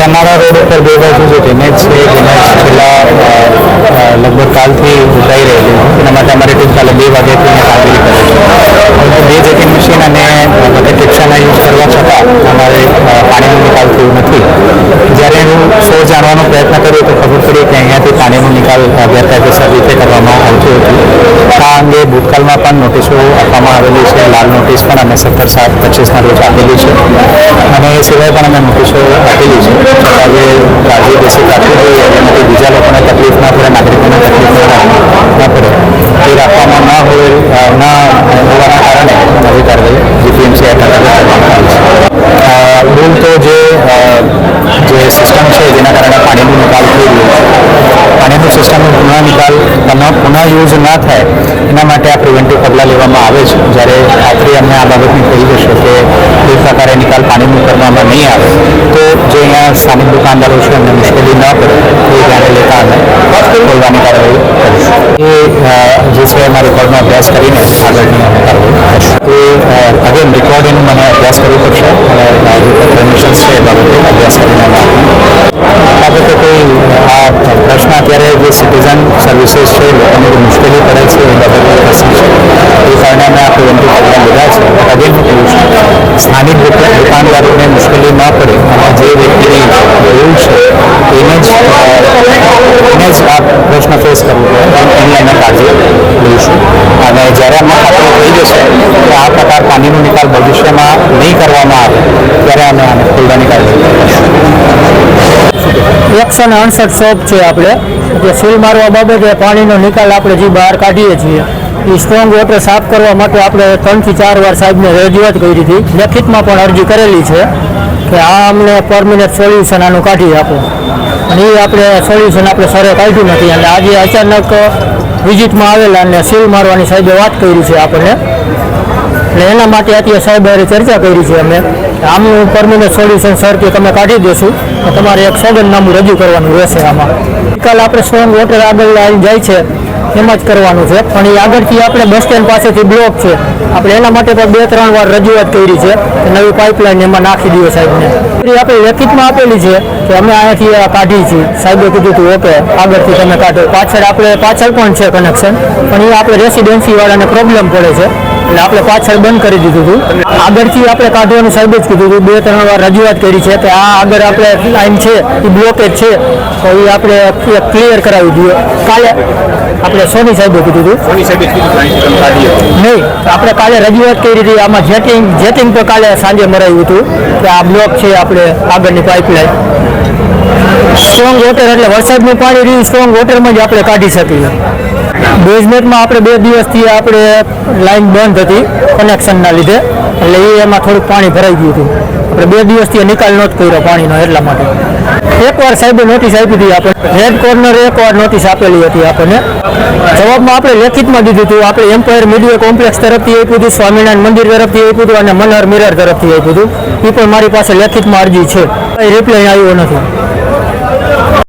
ચનારા road ઉપર બે બાજુ જે ડેમેજ છે ડેમેજ છેલ્લા લગભગ કાલથી ઉતાઈ રહેલી એના માટે ગેરકાયદેસર રીતે કરવામાં આવતું હતું આ અંગે ભૂતકાળમાં પણ નોટિસો આપવામાં આવેલી છે લાલ નોટિસ પણ અમે સત્તર સાત પચીસના રોજ આપેલી છે અને એ સિવાય પણ અમે નોટિસો આપેલી છે આજે કાળજી બેસી રાખવી જોઈએ જેનાથી બીજા લોકોને તકલીફ ના પડે નાગરિકોને તકલીફ ના પડે એ રાખવામાં ના હોય ના હોવાના કારણે નવી કાર્યવાહી જીપીએમસી હેઠળ રૂલ તો જે જે સિસ્ટમ છે જેના કારણે પાણીનું નિકાલ થઈ રહ્યો છે પાણીનું સિસ્ટમનો પુનઃ નિકાલ પુનઃ પુનઃ યુઝ ના થાય, એના માટે આ પ્રિવેન્ટિવ પગલાં લેવામાં આવે છે. જ્યારે ખાતરી અમને આ બાબતની કહી જશે કે એ પ્રકારે નિકાલ પાણીનું કરવામાં નહીં આવે, તો જે અહીંયા સ્થાનિક દુકાનદારો છે, એમને મુશ્કેલી ન પડે, એ ધ્યાને લેતા અમે ખોલવાની કાર્યવાહી કરીશું. એ જે છે, એમાં રેકોર્ડનો અભ્યાસ કરીને આગળની અમે કાર્યવાહી કરીશું. એ અગેન રેકોર્ડિંગ મને અભ્યાસ કરવો પડશે અને સર્વિસીસ છે, લોકોને મુશ્કેલી પડે છે, એ બાબતે પ્રશ્ન છે. એ કારણે અમે આ પ્રિવેન્ટિવ પગલાં લીધા છે. અગેન હું છે, સ્થાનિક દુકા- દુકાનદારોને મુશ્કેલી ન પડે. અને જે વ્યક્તિની જરૂર છે, એને જ એને જ આ પ્રશ્ન ફેસ કરવો પડે. એની અમે કાળજી લઈશું. અને જ્યારે અમે ખાતરી થઈ જશે કે આ પ્રકાર પાણીનો નિકાલ ભવિષ્યમાં નહીં કરવામાં આવે, ત્યારે અમે એકસો ને અડસઠ શોપ છે આપણે. જે સીલ મારવા બાબતે પાણીનો નિકાલ આપણે જે બહાર કાઢીએ છીએ, એ સ્ટ્રોંગ વોટર સાફ કરવા માટે આપણે ત્રણથી ચાર વાર સાહેબને રજૂઆત કરી હતી. લેખિતમાં પણ અરજી કરેલી છે કે આ અમને પરમિનન્ટ સોલ્યુશન આનું કાઢી આપો. અને એ આપણે સોલ્યુશન આપણે સરે કાઢ્યું નથી. અને આજે અચાનક વિઝિટમાં આવેલા અને સીલ મારવાની સાહેબે વાત કરી છે આપણને. એટલે એના માટે અત્યારે સાહેબ ચર્ચા કરી છે અમે. આમનું પરમિનન્ટ સોલ્યુશન સર કે તમે કાઢી દેશું તમારે એક સોગંદનામું રજૂ કરવાનું રહેશે આમાં. કાલ આપણે સ્ટ્રોંગ વોટર આગળ જાય છે. એમ જ કરવાનું છે. પણ એ આગળથી આપણે બસ સ્ટેન્ડ પાસેથી બ્લોક છે. આપણે એના માટે પણ બે, ત્રણ વાર રજૂઆત કરી છે. નવી પાઇપલાઇન એમાં નાખી દઈએ સાહેબને. આપણે લેખિતમાં આપેલી છે કે અમે અહીંયાથી કાઢી છીએ. સાહેબે કીધું હતું, ઓકે, આગળથી તમે કાઢો. પાછળ આપણે, પાછળ પણ છે કનેક્શન પણ એ આપણે રેસિડેન્સીવાળાને પ્રોબ્લેમ પડે છે. એટલે આપણે પાછળ બંધ કરી દીધું હતું. આગળથી આપણે કાઢવાનું સાહેબ જ કીધું હતું. બે ત્રણ વાર રજૂઆત કરી છે કે આ આગળ આપણે લાઈન છે એ બ્લોકેજ છે. તો એ આપણે ક્લિયર કરાવી દઈએ કાલે આપણે સોની સાહેબે કીધું હતું. સોની સાહેબે નહીં આપણે કાલે રજૂઆત કરી હતી. આમાં જેટિંગ જેટિંગ તો કાલે સાંજે મરાયું હતું કે આ બ્લોક છે આપણે આગળની પાઇપલાઇન સ્ટ્રોંગ વોટર એટલે વરસાદનું પાણી રહ્યું સ્ટ્રોંગ વોટરમાં જ આપણે કાઢી શકીએ. બેઝમેન્ટમાં આપણે બે દિવસથી આપણે લાઈન બંધ હતી કનેક્શનના લીધે. એટલે એ એમાં થોડુંક પાણી ભરાઈ ગયું હતું. આપણે બે દિવસથી નિકાલ નહોતો કર્યો પાણીનો એટલા માટે. એકવાર સાહેબે નોટિસ આપી હતી આપણે રેડ કોર્નરે એકવાર નોટિસ આપેલી હતી આપણને. જવાબમાં આપણે લેખિતમાં દીધું હતું. આપણે એમ્પાયર મીડિયા કોમ્પ્લેક્સ તરફથી આપ્યું હતું, સ્વામિનારાયણ મંદિર તરફથી આપ્યું હતું અને મનહર મિરર તરફથી આપ્યું હતું. એ પણ મારી પાસે લેખિતમાં અરજી છે. રિપ્લાય આવ્યો નથી.